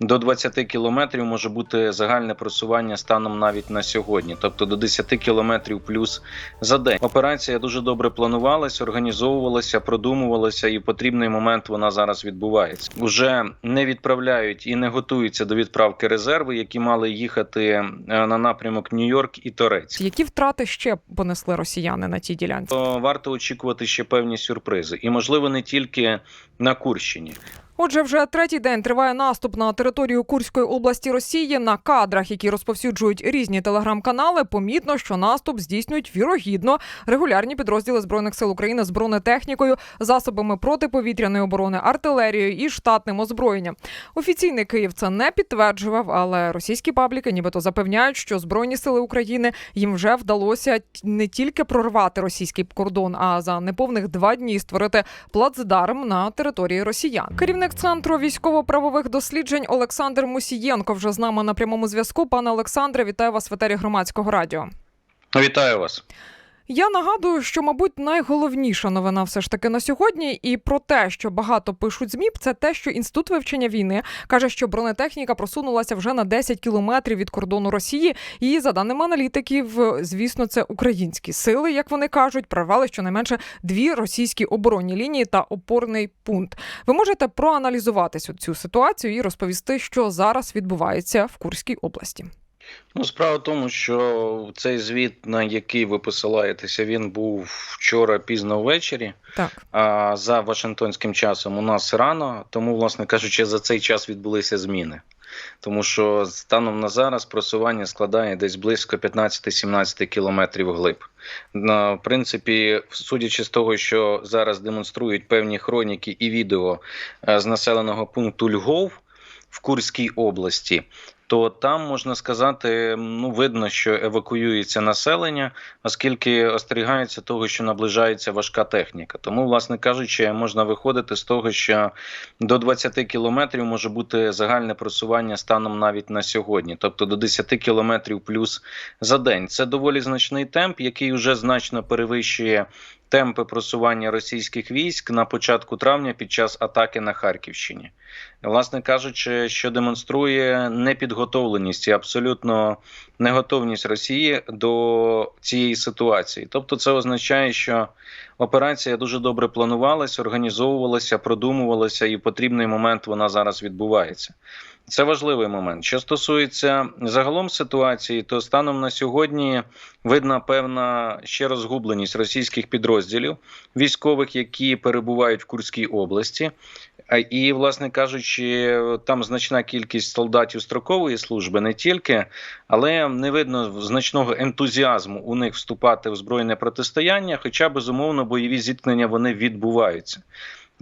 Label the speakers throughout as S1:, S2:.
S1: до 20 кілометрів може бути загальне просування станом навіть на сьогодні, тобто до 10 кілометрів плюс за день. Операція дуже добре планувалася, організовувалася, продумувалася, і в потрібний момент вона зараз відбувається. Уже не відправляють і не готуються до відправки резерви, які мали їхати е, на напрямок Нью-Йорк і Торець.
S2: Які втрати ще понесли росіяни на тій ділянці?
S1: То варто очікувати ще певні сюрпризи, і можливо не тільки на Курщині.
S2: Отже, вже третій день триває наступ на територію Курської області Росії. На кадрах, які розповсюджують різні телеграм-канали, помітно, що наступ здійснюють вірогідно регулярні підрозділи збройних сил України з бронетехнікою, засобами протиповітряної оборони, артилерією і штатним озброєнням. Офіційний Київ це не підтверджував, але російські пабліки нібито запевняють, що збройні сили України їм вже вдалося не тільки прорвати російський кордон, а за неповних два дні створити плацдарм на території росіян. Керівник центру військово-правових досліджень Олександр Мусієнко вже з нами на прямому зв'язку. Пане Олександре, вітаю вас в етері громадського радіо.
S1: Вітаю вас.
S2: Я нагадую, що, мабуть, найголовніша новина все ж таки на сьогодні, і про те, що багато пишуть змі, це те, що інститут вивчення війни каже, що бронетехніка просунулася вже на 10 кілометрів від кордону Росії. І за даними аналітиків, звісно, це українські сили, як вони кажуть, прорвали щонайменше дві російські оборонні лінії та опорний пункт. Ви можете проаналізувати цю- ситуацію і розповісти, що зараз відбувається в Курській області.
S1: Ну, справа в тому, що цей звіт, на який ви посилаєтеся, він був вчора пізно ввечері.
S2: Так.
S1: А за Вашингтонським часом у нас рано, тому, власне кажучи, за цей час відбулися зміни. Тому що станом на зараз просування складає десь близько 15-17 кілометрів глиб. На в принципі, судячи з того, що зараз демонструють певні хроніки і відео е, з населеного пункту Львов в Курській області, то там можна сказати, ну видно, що евакуюється населення, оскільки остерігаються того, що наближається важка техніка. Тому, власне кажучи, можна виходити з того, що до 20 кілометрів може бути загальне просування станом навіть на сьогодні, тобто до 10 кілометрів плюс за день. Це доволі значний темп, який вже значно перевищує. Темпи просування російських військ на початку травня під час атаки на Харківщині, власне кажучи, що демонструє непідготовленість і абсолютно неготовність Росії до цієї ситуації. Тобто, це означає, що операція дуже добре планувалася, організовувалася, продумувалася, і в потрібний момент вона зараз відбувається. Це важливий момент. Що стосується загалом ситуації, то станом на сьогодні видна певна ще розгубленість російських підрозділів військових, які перебувають в Курській області. І, власне кажучи, там значна кількість солдатів строкової служби не тільки, але не видно значного ентузіазму у них вступати в збройне протистояння, хоча безумовно бойові зіткнення вони відбуваються.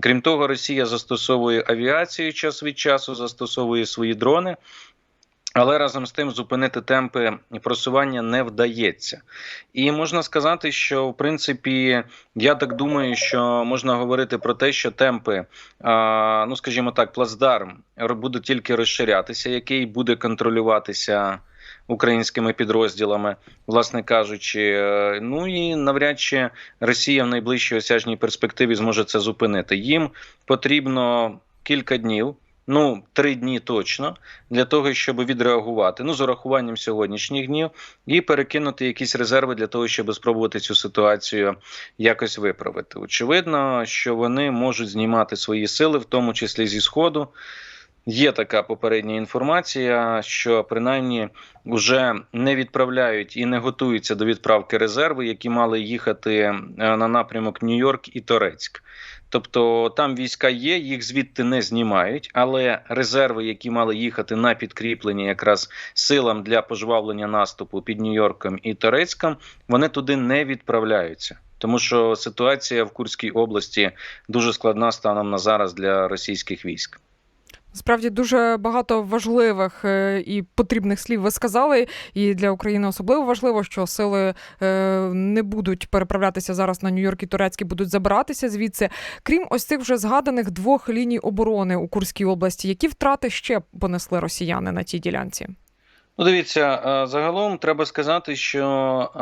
S1: Крім того, Росія застосовує авіацію час від часу, застосовує свої дрони. Але разом з тим зупинити темпи просування не вдається. І можна сказати, що в принципі я так думаю, що можна говорити про те, що темпи, ну скажімо так, плацдарм буде тільки розширятися, який буде контролюватися українськими підрозділами, власне кажучи. Е, Ну і навряд чи Росія в найближчій осяжній перспективі зможе це зупинити. Їм потрібно кілька днів. Ну, три дні точно для того, щоб відреагувати. Ну, з урахуванням сьогоднішніх днів, і перекинути якісь резерви для того, щоб спробувати цю ситуацію якось виправити. Очевидно, що вони можуть знімати свої сили, в тому числі зі сходу. Є така попередня інформація, що принаймні вже не відправляють і не готуються до відправки резерви, які мали їхати е, на напрямок Нью-Йорк і Торецьк. Тобто там війська є, їх звідти не знімають, але резерви, які мали їхати на підкріплення якраз силам для пожвавлення наступу під Нью-Йорком і Торецьком, вони туди не відправляються. Тому що ситуація в Курській області дуже складна станом на зараз для російських військ.
S2: Справді дуже багато важливих е, і потрібних слів ви сказали. І для України особливо важливо, що сили е, не будуть переправлятися зараз на Нью-Йорк і Турецький, будуть забиратися звідси. Крім ось цих вже згаданих двох ліній оборони у Курській області, які втрати ще понесли росіяни на тій ділянці?
S1: Ну, дивіться, е, загалом треба сказати, що е,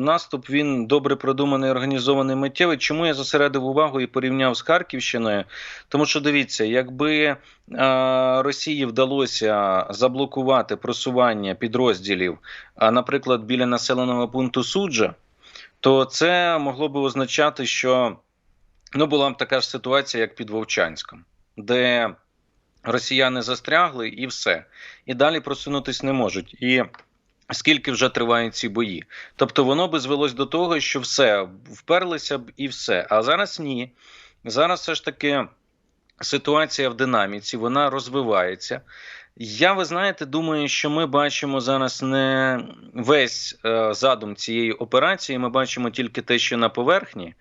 S1: наступ він добре продуманий, організований миттєвий. Чому я зосередив увагу і порівняв з Харківщиною? Тому що дивіться, якби е, Росії вдалося заблокувати просування підрозділів, а, наприклад, біля населеного пункту Суджа, то це могло би означати, що ну була б така ж ситуація, як під Вовчанськом, де росіяни застрягли і все. І далі просунутись не можуть. І скільки вже тривають ці бої. Тобто воно би звелось до того, що все, вперлися б і все. А зараз ні. Зараз все ж таки ситуація в динаміці, вона розвивається. Я, ви знаєте, думаю, що ми бачимо зараз не весь е, задум цієї операції. Ми бачимо тільки те, що на поверхні.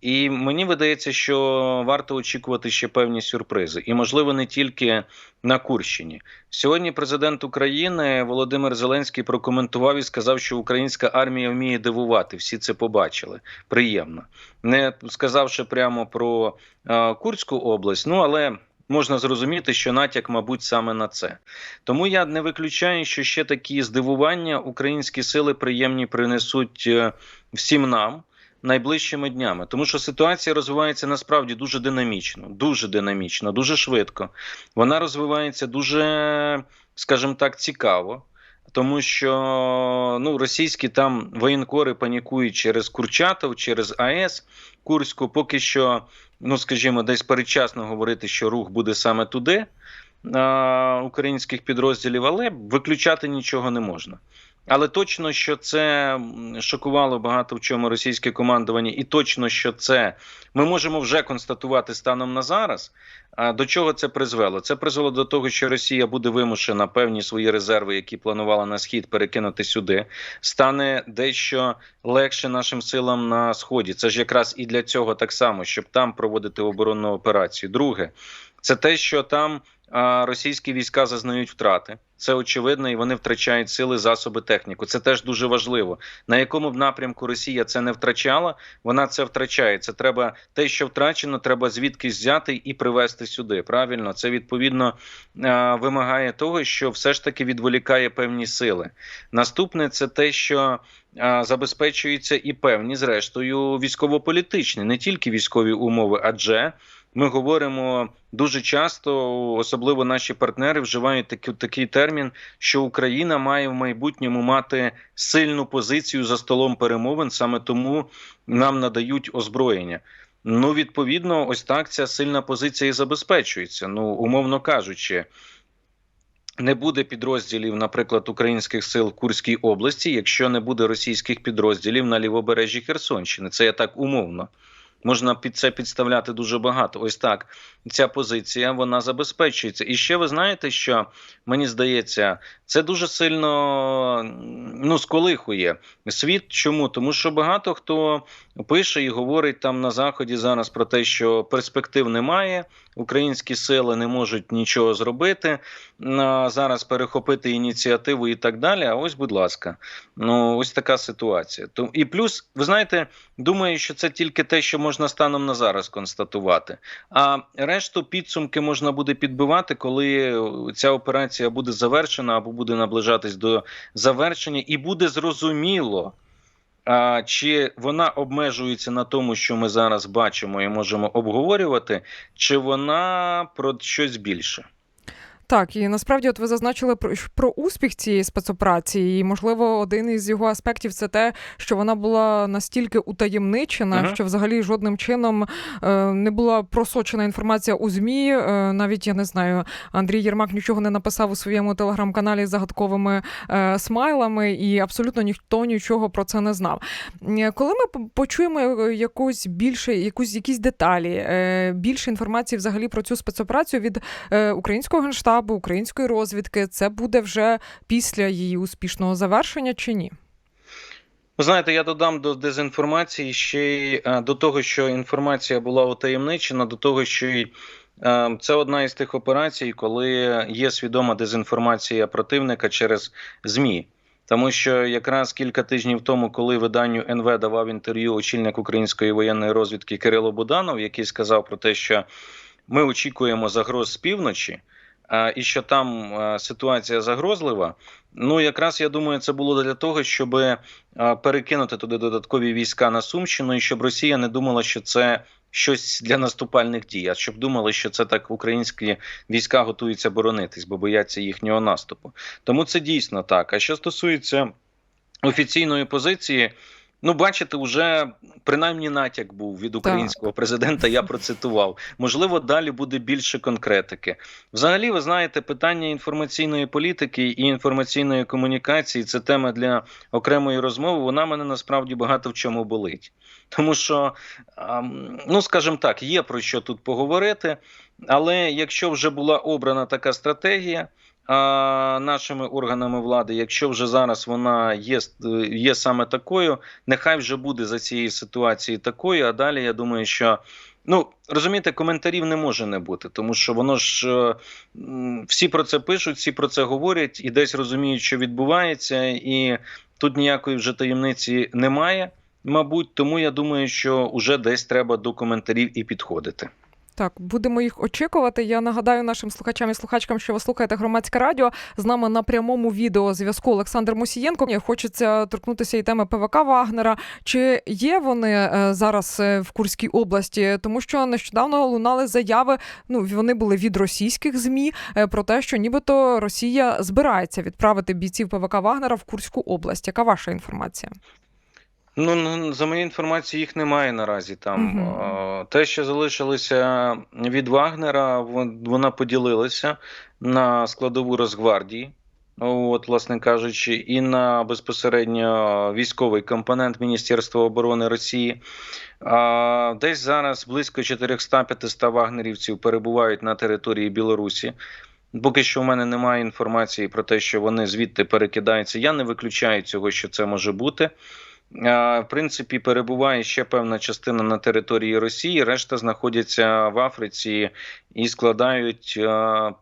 S1: І мені видається, що варто очікувати ще певні сюрпризи, і можливо не тільки на Курщині. Сьогодні президент України Володимир Зеленський прокоментував і сказав, що українська армія вміє дивувати. Всі це побачили. Приємно, не сказавши прямо про е, Курську область. Ну але можна зрозуміти, що натяк, мабуть, саме на це. Тому я не виключаю, що ще такі здивування українські сили приємні принесуть е, всім нам найближчими днями, тому що ситуація розвивається насправді дуже динамічно, дуже динамічно, дуже швидко. Вона розвивається дуже, скажімо так, цікаво. Тому що ну російські там воєнкори панікують через Курчатов, через АЕС Курську. Поки що, ну скажімо, десь передчасно говорити, що рух буде саме туди а, українських підрозділів, але виключати нічого не можна. Але точно, що це шокувало багато в чому російське командування, і точно, що це ми можемо вже констатувати станом на зараз. А до чого це призвело? Це призвело до того, що Росія буде вимушена певні свої резерви, які планувала на схід, перекинути сюди. Стане дещо легше нашим силам на сході. Це ж якраз і для цього так само, щоб там проводити оборонну операцію. Друге, це те, що там російські війська зазнають втрати. Це очевидно, і вони втрачають сили, засоби, техніку. Це теж дуже важливо. На якому б напрямку Росія це не втрачала, вона це втрачає. Це треба те, що втрачено, треба звідкись взяти і привезти сюди. Правильно, це відповідно вимагає того, що все ж таки відволікає певні сили. Наступне це те, що забезпечуються і певні, зрештою, військово-політичні, не тільки військові умови, адже ми говоримо дуже часто, особливо наші партнери вживають такий, такий термін, що Україна має в майбутньому мати сильну позицію за столом перемовин, саме тому нам надають озброєння. Ну, відповідно, ось так ця сильна позиція і забезпечується. Ну, умовно кажучи. Не буде підрозділів, наприклад, українських сил Курській області, якщо не буде російських підрозділів на лівобережжі Херсонщини. Це я так умовно. Можна під це підставляти дуже багато. Ось так ця позиція вона забезпечується. І ще ви знаєте, що мені здається, це дуже сильно ну сколихує світ. Чому? Тому що багато хто пише і говорить там на заході зараз про те, що перспектив немає. Українські сили не можуть нічого зробити зараз перехопити ініціативу і так далі. А ось, будь ласка, ну ось така ситуація. І плюс, ви знаєте, думаю, що це тільки те, що можна станом на зараз констатувати. А решту підсумки можна буде підбивати, коли ця операція буде завершена або буде наближатись до завершення, і буде зрозуміло. А чи вона обмежується на тому, що ми зараз бачимо і можемо обговорювати, чи вона про щось більше?
S2: Так, і насправді, от ви зазначили про про успіх цієї спецоперації, і можливо, один із його аспектів це те, що вона була настільки утаємничена, ага. що взагалі жодним чином е, не була просочена інформація у змі. Е, навіть я не знаю, Андрій Єрмак нічого не написав у своєму телеграм-каналі з загадковими е, смайлами, і абсолютно ніхто нічого про це не знав. Коли ми почуємо якусь більше, якусь якісь деталі, е, більше інформації взагалі про цю спецоперацію від е, українського генштабу, штабу української розвідки, це буде вже після її успішного завершення чи ні?
S1: Ви знаєте, я додам до дезінформації ще й е, до того, що інформація була утаємничена, до того, що й е, це одна із тих операцій, коли є свідома дезінформація противника через ЗМІ. Тому що якраз кілька тижнів тому, коли виданню НВ давав інтерв'ю очільник української воєнної розвідки Кирило Буданов, який сказав про те, що ми очікуємо загроз з півночі. І що там ситуація загрозлива. Ну, якраз я думаю, це було для того, щоб перекинути туди додаткові війська на Сумщину, і щоб Росія не думала, що це щось для наступальних дій, а щоб думали, що це так українські війська готуються боронитись, бо бояться їхнього наступу. Тому це дійсно так. А що стосується офіційної позиції. Ну, бачите, вже принаймні натяк був від українського президента. Я процитував. Можливо, далі буде більше конкретики. Взагалі, ви знаєте, питання інформаційної політики і інформаційної комунікації це тема для окремої розмови. Вона мене насправді багато в чому болить, тому що, ну скажімо так, є про що тут поговорити. Але якщо вже була обрана така стратегія нашими органами влади, якщо вже зараз вона є є саме такою, нехай вже буде за цієї ситуації такою. А далі я думаю, що ну розумієте, коментарів не може не бути, тому що воно ж е, всі про це пишуть, всі про це говорять і десь розуміють, що відбувається, і тут ніякої вже таємниці немає. Мабуть, тому я думаю, що вже десь треба до коментарів і підходити.
S2: Так, будемо їх очікувати. Я нагадаю нашим слухачам і слухачкам, що ви слухаєте громадське радіо. З нами на прямому відео зв'язку Олександр Мусієнко. Хочеться торкнутися і теми ПВК Вагнера. Чи є вони е, зараз е, в Курській області? Тому що нещодавно лунали заяви. Ну вони були від російських змі е, про те, що нібито Росія збирається відправити бійців ПВК Вагнера в Курську область. Яка ваша інформація?
S1: Ну, за моєю інформацією, їх немає наразі там. Угу. Те, що залишилося від Вагнера, вона поділилася на складову Росгвардії. От, власне кажучи, і на безпосередньо військовий компонент Міністерства оборони Росії. А, Десь зараз близько 400-500 вагнерівців перебувають на території Білорусі. Поки що в мене немає інформації про те, що вони звідти перекидаються. Я не виключаю цього, що це може бути. В принципі, перебуває ще певна частина на території Росії, решта знаходяться в Африці і складають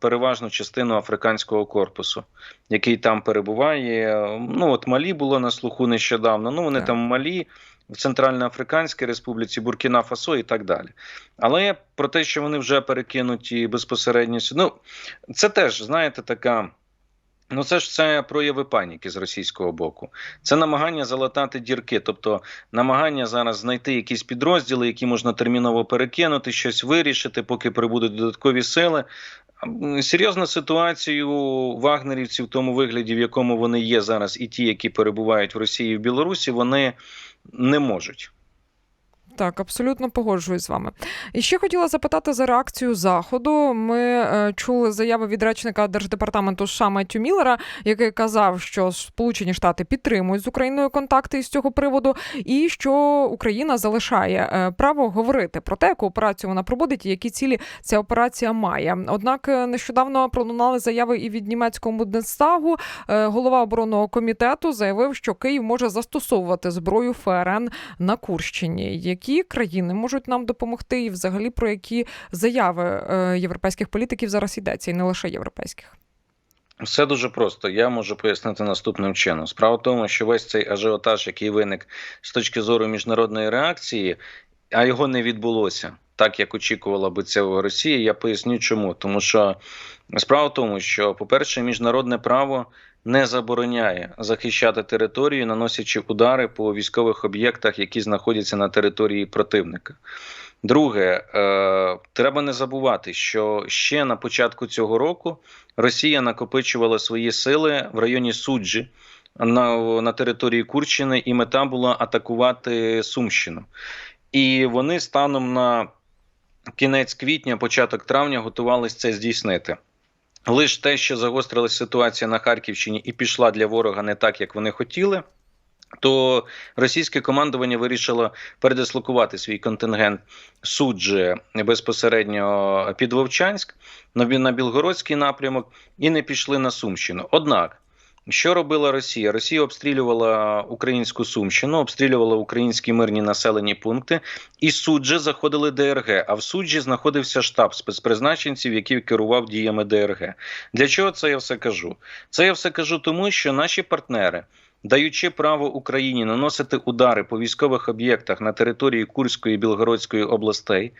S1: переважну частину африканського корпусу, який там перебуває. Ну от Малі було на слуху нещодавно. Ну вони так. там малі. В Центральноафриканській Республіці, Буркіна Фасо і так далі. Але про те, що вони вже перекинуті безпосередньо, ну це теж знаєте така. Ну, це ж це прояви паніки з російського боку. Це намагання залатати дірки, тобто намагання зараз знайти якісь підрозділи, які можна терміново перекинути, щось вирішити, поки прибудуть додаткові сили. Серйозну ситуацію вагнерівців в тому вигляді, в якому вони є зараз, і ті, які перебувають в Росії і в Білорусі, вони не можуть.
S2: Так, абсолютно погоджуюсь з вами. І ще хотіла запитати за реакцію заходу. Ми е, чули заяви від речника держдепартаменту США Меттю Міллера, який казав, що Сполучені Штати підтримують з Україною контакти із цього приводу, і що Україна залишає е, право говорити про те, яку операцію вона проводить і які цілі ця операція має. Однак е, нещодавно пролунали заяви і від німецького Бундестагу. Е, голова оборонного комітету заявив, що Київ може застосовувати зброю ФРН на Курщині. Які які країни можуть нам допомогти, і взагалі про які заяви е, європейських політиків зараз йдеться, і не лише європейських.
S1: Все дуже просто. Я можу пояснити наступним чином. Справа в тому, що весь цей ажіотаж, який виник з точки зору міжнародної реакції, а його не відбулося так, як очікувала би це Росія. Я поясню, чому. Тому що справа в тому, що, по-перше, міжнародне право не забороняє захищати територію, наносячи удари по військових об'єктах, які знаходяться на території противника. Друге, е, треба не забувати, що ще на початку цього року Росія накопичувала свої сили в районі суджі на, на території Курщини, і мета була атакувати Сумщину. І вони станом на кінець квітня, початок травня готувалися це здійснити. Лише те, що загострилася ситуація на Харківщині і пішла для ворога не так, як вони хотіли. То російське командування вирішило передислокувати свій контингент суджі безпосередньо під Вовчанськ на Білгородський напрямок і не пішли на Сумщину. Однак що робила Росія? Росія обстрілювала українську сумщину, обстрілювала українські мирні населені пункти, і суджі заходили ДРГ. А в суджі знаходився штаб спецпризначенців, який керував діями ДРГ. Для чого це я все кажу? Це я все кажу, тому що наші партнери. Даючи право Україні наносити удари по військових об'єктах на території Курської і Білгородської областей,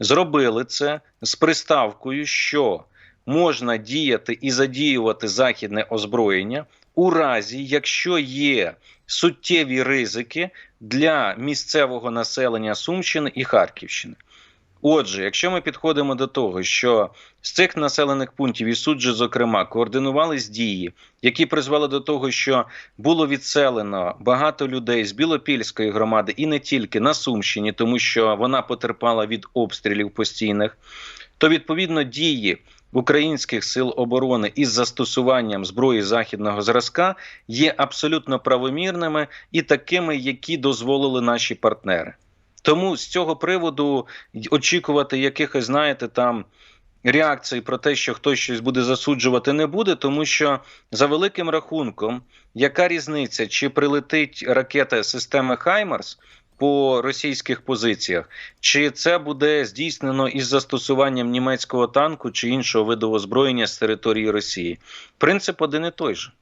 S1: зробили це з приставкою, що можна діяти і задіювати західне озброєння у разі, якщо є суттєві ризики для місцевого населення Сумщини і Харківщини. Отже, якщо ми підходимо до того, що з цих населених пунктів і суджі, зокрема, координувались дії, які призвели до того, що було відселено багато людей з Білопільської громади і не тільки на Сумщині, тому що вона потерпала від обстрілів постійних, то відповідно дії українських сил оборони із застосуванням зброї західного зразка є абсолютно правомірними і такими, які дозволили наші партнери. Тому з цього приводу очікувати якихось, знаєте, там реакцій про те, що хтось щось буде засуджувати, не буде, тому що за великим рахунком, яка різниця, чи прилетить ракета системи Хаймарс по російських позиціях, чи це буде здійснено із застосуванням німецького танку чи іншого виду озброєння з території Росії? Принцип один і той же.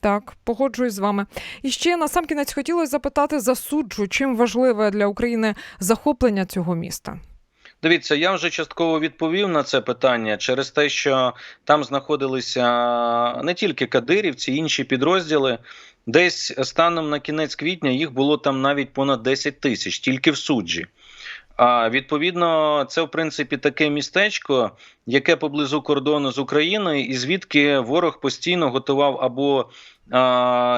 S2: Так, погоджуюсь з вами. І ще на сам кінець хотілося запитати за суджу, чим важливе для України захоплення цього міста.
S1: Дивіться, я вже частково відповів на це питання через те, що там знаходилися не тільки кадирівці, інші підрозділи. Десь станом на кінець квітня їх було там навіть понад 10 тисяч, тільки в суджі. А відповідно, це в принципі таке містечко, яке поблизу кордону з Україною, і звідки ворог постійно готував або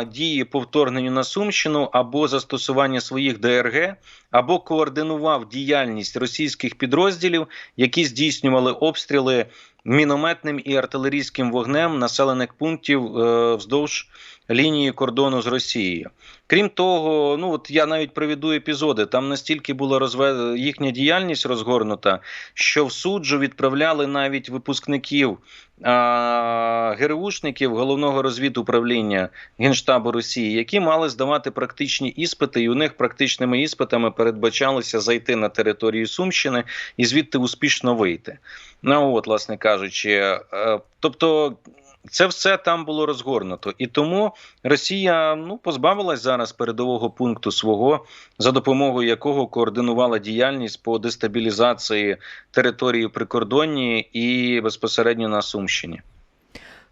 S1: дії по вторгненню на Сумщину, або застосування своїх ДРГ, або координував діяльність російських підрозділів, які здійснювали обстріли мінометним і артилерійським вогнем населених пунктів е, вздовж лінії кордону з Росією. Крім того, ну от я навіть приведу епізоди. Там настільки була розве... їхня діяльність розгорнута, що в суджу відправляли навіть випускників ГРУшників головного розвідуправління Генштабу Росії, які мали здавати практичні іспити, і у них практичними іспитами передбачалося зайти на територію Сумщини і звідти успішно вийти. Ну от, власне кажучи, е, тобто. Це все там було розгорнуто, і тому Росія ну позбавилась зараз передового пункту свого, за допомогою якого координувала діяльність по дестабілізації території прикордонні і безпосередньо на Сумщині.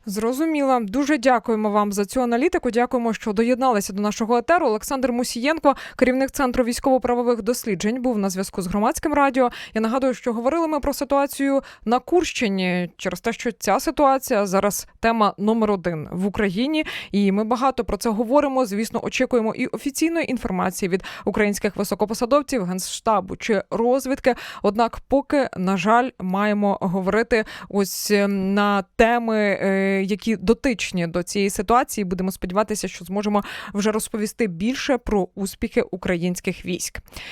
S2: Зрозуміла. Дуже дякуємо вам за цю аналітику. Дякуємо, що доєдналися до нашого етеру. Олександр Мусієнко, керівник центру військово-правових досліджень, був на зв'язку з громадським радіо. Я нагадую, що говорили ми про ситуацію на Курщині через те, що ця ситуація зараз тема номер один в Україні, і ми багато про це говоримо. Звісно, очікуємо і офіційної інформації від українських високопосадовців, генштабу чи розвідки. Однак, поки на жаль, маємо говорити ось е, на теми. Які дотичні до цієї ситуації, будемо сподіватися, що зможемо вже розповісти більше про успіхи українських військ.